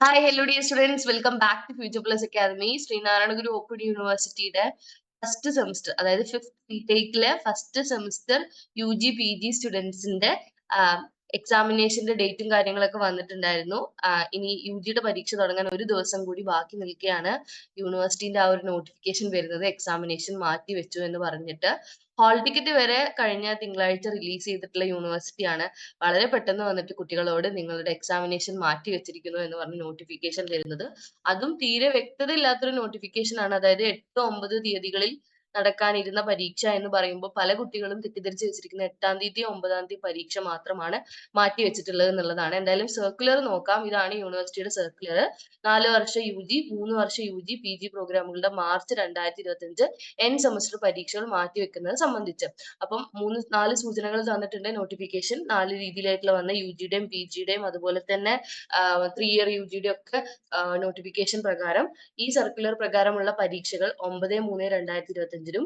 Hi hello dear students welcome back to future plus academy Sreenarayana Guru open യൂണിവേഴ്സിറ്റിയുടെ first semester അതായത് fifth ടേക്കിലെ first semester U G P G സ്റ്റുഡൻസിന്റെ എക്സാമിനേഷന്റെ ഡേറ്റും കാര്യങ്ങളൊക്കെ വന്നിട്ടുണ്ടായിരുന്നു. ഇനി U ജിയുടെ പരീക്ഷ തുടങ്ങാൻ ഒരു ദിവസം കൂടി ബാക്കി നിൽക്കുകയാണ്. യൂണിവേഴ്സിറ്റിന്റെ ആ ഒരു നോട്ടിഫിക്കേഷൻ വരുന്നത് എക്സാമിനേഷൻ മാറ്റി വെച്ചു എന്ന് പറഞ്ഞിട്ട്. ഹാൾ ടിക്കറ്റ് വരെ കഴിഞ്ഞ തിങ്കളാഴ്ച റിലീസ് ചെയ്തിട്ടുള്ള യൂണിവേഴ്സിറ്റിയാണ് വളരെ പെട്ടെന്ന് വന്നിട്ട് കുട്ടികളോട് നിങ്ങളുടെ എക്സാമിനേഷൻ മാറ്റി വെച്ചിരിക്കുന്നു എന്ന് പറഞ്ഞ് നോട്ടിഫിക്കേഷൻ തരുന്നത് അതും തീരെ വ്യക്തത ഇല്ലാത്തൊരു നോട്ടിഫിക്കേഷൻ ആണ്. അതായത് എട്ട് ഒമ്പത് തീയതികളിൽ നടക്കാനിരുന്ന പരീക്ഷ എന്ന് പറയുമ്പോൾ പല കുട്ടികളും തെറ്റിദ്ധരിച്ച് വെച്ചിരിക്കുന്ന എട്ടാം തീയതി ഒമ്പതാം തീയതി പരീക്ഷ മാത്രമാണ് മാറ്റി വെച്ചിട്ടുള്ളത് എന്നുള്ളതാണ്. എന്തായാലും സർക്കുലർ നോക്കാം. ഇതാണ് യൂണിവേഴ്സിറ്റിയുടെ സർക്കുലർ നാല് വർഷം യു ജി മൂന്ന് വർഷം യു ജി പി ജി പ്രോഗ്രാമുകളുടെ മാർച്ച് രണ്ടായിരത്തി ഇരുപത്തി അഞ്ച് എൻ സെമസ്റ്റർ പരീക്ഷകൾ മാറ്റി വെക്കുന്നത് സംബന്ധിച്ച്. അപ്പം മൂന്ന് നാല് സൂചനകൾ തന്നിട്ടുണ്ട്. നോട്ടിഫിക്കേഷൻ നാല് രീതിയിലായിട്ടുള്ള വന്ന യു ജിയുടെയും പി ജിയുടെയും അതുപോലെ തന്നെ ത്രീ ഇയർ യു ജിയുടെ ഒക്കെ നോട്ടിഫിക്കേഷൻ പ്രകാരം ഈ സർക്കുലർ പ്രകാരമുള്ള പരീക്ഷകൾ ഒമ്പത് മൂന്ന് രണ്ടായിരത്തി ഇരുപത്തി ഇരുപത്തഞ്ചിനും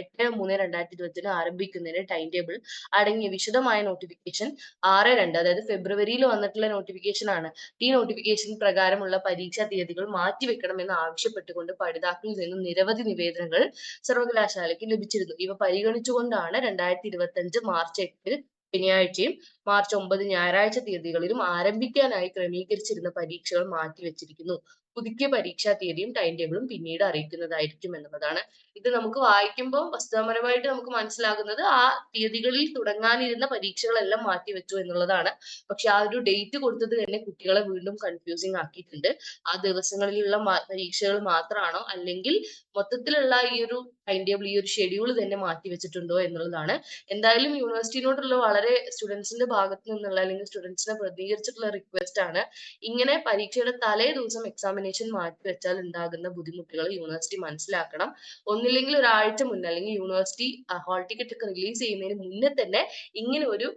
എട്ട് മൂന്ന് രണ്ടായിരത്തി ഇരുപത്തിനും ആരംഭിക്കുന്നതിന് ടൈം ടേബിൾ അടങ്ങിയ വിശദമായ നോട്ടിഫിക്കേഷൻ ആറ് രണ്ട് അതായത് ഫെബ്രുവരിയിൽ വന്നിട്ടുള്ള നോട്ടിഫിക്കേഷൻ ആണ്. ഈ നോട്ടിഫിക്കേഷൻ പ്രകാരമുള്ള പരീക്ഷാ തീയതികൾ മാറ്റിവെക്കണമെന്ന് ആവശ്യപ്പെട്ടുകൊണ്ട് പഠിതാക്കളിൽ നിന്നും നിരവധി നിവേദനങ്ങൾ സർവകലാശാലയ്ക്ക് ലഭിച്ചിരുന്നു. ഇവ പരിഗണിച്ചുകൊണ്ടാണ് രണ്ടായിരത്തി ഇരുപത്തി മാർച്ച് എട്ടിൽ ശനിയാഴ്ചയും മാർച്ച് ഒമ്പത് ഞായറാഴ്ച തീയതികളിലും ആരംഭിക്കാനായി ക്രമീകരിച്ചിരുന്ന പരീക്ഷകൾ മാറ്റിവെച്ചിരിക്കുന്നു. പുതുക്കിയ പരീക്ഷാ തീയതിയും ടൈം ടേബിളും പിന്നീട് അറിയിക്കുന്നതായിരിക്കും എന്നുള്ളതാണ്. ഇത് നമുക്ക് വായിക്കുമ്പോൾ വസ്തുതാപരമായിട്ട് നമുക്ക് മനസ്സിലാകുന്നത് ആ തീയതികളിൽ തുടങ്ങാനിരുന്ന പരീക്ഷകളെല്ലാം മാറ്റിവെച്ചു എന്നുള്ളതാണ്. പക്ഷെ ആ ഒരു ഡേറ്റ് കൊടുത്തത് തന്നെ കുട്ടികളെ വീണ്ടും കൺഫ്യൂസിങ് ആക്കിയിട്ടുണ്ട്. ആ ദിവസങ്ങളിലുള്ള പരീക്ഷകൾ മാത്രമാണോ അല്ലെങ്കിൽ മൊത്തത്തിലുള്ള ഈ ഒരു ടൈം ടേബിൾ ഈ ഒരു ഷെഡ്യൂൾ തന്നെ മാറ്റി വെച്ചിട്ടുണ്ടോ എന്നുള്ളതാണ്. എന്തായാലും യൂണിവേഴ്സിറ്റിനോടുള്ള വളരെ സ്റ്റുഡൻസിന്റെ ഭാഗത്ത് നിന്നുള്ള അല്ലെങ്കിൽ സ്റ്റുഡൻസിനെ പ്രതികരിച്ചിട്ടുള്ള റിക്വസ്റ്റ് ആണ്. ഇങ്ങനെ പരീക്ഷയുടെ തലേ ദിവസം എക്സാമിനേഷൻ മാറ്റി വെച്ചാൽ ഉണ്ടാകുന്ന ബുദ്ധിമുട്ടുകൾ യൂണിവേഴ്സിറ്റി മനസ്സിലാക്കണം. ഒന്നില്ലെങ്കിൽ ഒരാഴ്ച മുന്നേ അല്ലെങ്കിൽ യൂണിവേഴ്സിറ്റി ഹാൾ ടിക്കറ്റ് ഒക്കെ റിലീസ് ചെയ്യുന്നതിന് മുന്നേ തന്നെ ഇങ്ങനെ ഒരു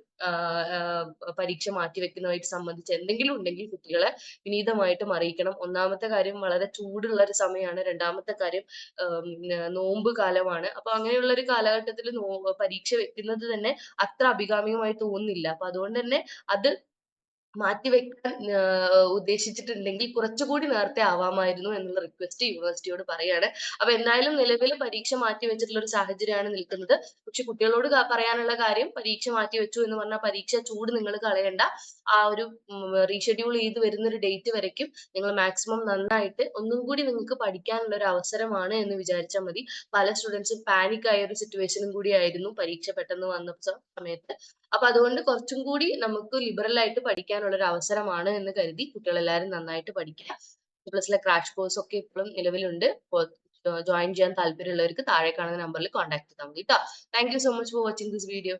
പരീക്ഷ മാറ്റിവെക്കുന്നതായിട്ട് സംബന്ധിച്ച് എന്തെങ്കിലും ഉണ്ടെങ്കിൽ കുട്ടികളെ വിനീതമായിട്ടും അറിയിക്കണം. ഒന്നാമത്തെ കാര്യം വളരെ ചൂടുള്ള ഒരു സമയമാണ്. രണ്ടാമത്തെ കാര്യം നോമ്പ് കാലമാണ്. അപ്പൊ അങ്ങനെയുള്ള ഒരു കാലഘട്ടത്തിൽ പരീക്ഷ വെക്കുന്നത് തന്നെ അത്ര അഭികാമ്യമായി തോന്നുന്നില്ല. അപ്പൊ അതുകൊണ്ട് തന്നെ അത് മാറ്റിവെക്കാൻ ഉദ്ദേശിച്ചിട്ടുണ്ടെങ്കിൽ കുറച്ചുകൂടി നേരത്തെ ആവാമായിരുന്നു എന്നുള്ള റിക്വസ്റ്റ് യൂണിവേഴ്സിറ്റിയോട് പറയാണ്. അപ്പൊ എന്തായാലും നിലവിൽ പരീക്ഷ മാറ്റി വെച്ചിട്ടുള്ള ഒരു സാഹചര്യമാണ് നിൽക്കുന്നത്. പക്ഷെ കുട്ടികളോട് പറയാനുള്ള കാര്യം പരീക്ഷ മാറ്റി വെച്ചു എന്ന് പറഞ്ഞാൽ പരീക്ഷ ചൂട് നിങ്ങൾ കളയണ്ട. ആ ഒരു റീഷെഡ്യൂൾ ചെയ്ത് വരുന്ന ഒരു ഡേറ്റ് വരയ്ക്കും. നിങ്ങൾ മാക്സിമം നന്നായിട്ട് ഒന്നും കൂടി നിങ്ങൾക്ക് പഠിക്കാനുള്ള ഒരു അവസരമാണ് എന്ന് വിചാരിച്ചാൽ മതി. പല സ്റ്റുഡൻസും പാനിക് ആയ ഒരു സിറ്റുവേഷനും കൂടി ആയിരുന്നു പരീക്ഷ പെട്ടെന്ന് വന്ന സമയത്ത്. അപ്പൊ അതുകൊണ്ട് കുറച്ചും കൂടി നമുക്ക് ലിബറൽ ആയിട്ട് പഠിക്കാനുള്ള ഒരു അവസരമാണ് എന്ന് കരുതി കുട്ടികളെല്ലാവരും നന്നായിട്ട് പഠിക്കുക. പ്ലസിലെ ക്രാഷ് കോഴ്സ് ഒക്കെ ഇപ്പോഴും നിലവിലുണ്ട്. ജോയിൻ ചെയ്യാൻ താല്പര്യമുള്ളവർക്ക് താഴെ കാണുന്ന നമ്പറിൽ കോൺടാക്ട് ചെയ്താൽ മതി കേട്ടോ thank you so much for watching this video